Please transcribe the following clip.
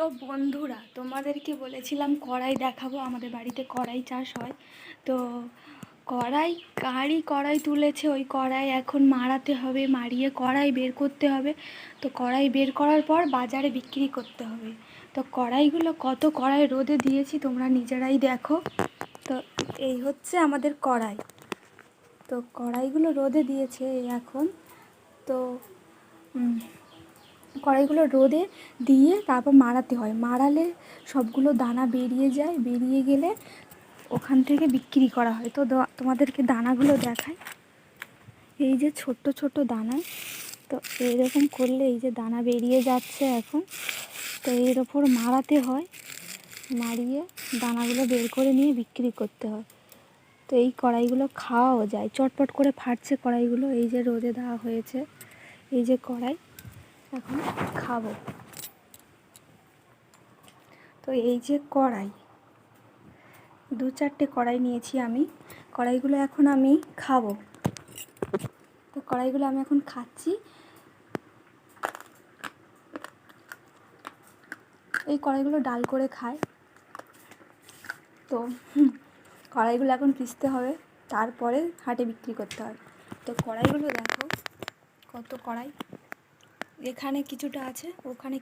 তো বন্ধুরা, তোমাদেরকে বলেছিলাম কড়াই দেখাবো, আমাদের বাড়িতে কড়াই চাষ হয়। তো কড়াই কারি কড়াই তুলেছে, ওই কড়াই এখন মারাতে হবে মারিয়ে কড়াই বের করতে হবে। তো কড়াই বের করার পর বাজারে বিক্রি করতে হবে। তো কড়াইগুলো কত কড়াই রোদে দিয়েছি, তোমরা নিজেরাই দেখো। তো এই হচ্ছে আমাদের কড়াই। তো কড়াইগুলো রোদে দিয়েছে এখন। তো কড়াইগুলো রোদে দিয়ে তারপর মারাতে হয়। মারালে সবগুলো দানা বেরিয়ে যায়। বেরিয়ে গেলে ওখান থেকে বিক্রি করা হয়। তো তোমাদেরকে দানাগুলো দেখাই। এই যে ছোট্ট ছোট্ট দানা। তো এরকম করলে এই যে দানা বেরিয়ে যাচ্ছে এখন। তো এর ওপর মারাতে হয়। মারিয়ে দানাগুলো বের করে নিয়ে বিক্রি করতে হয়। তো এই কড়াইগুলো খাওয়াও যায়। চটপট করে ফাটছে কড়াইগুলো। এই যে রোদে দেওয়া হয়েছে। এই যে কড়াই। এখন খাব। তো এই যে কড়াই, দু চারটে কড়াই নিয়েছি আমি। কড়াইগুলো এখন আমি খাব। তো কড়াইগুলো আমি এখন খাচ্ছি। এই কড়াইগুলো ডাল করে খায়। তো কড়াইগুলো এখন পিসতে হবে, তারপরে হাটে বিক্রি করতে হয় তো কড়াইগুলো দেখো, কত কড়াই। এখানে কিছুটা আছে ওখানে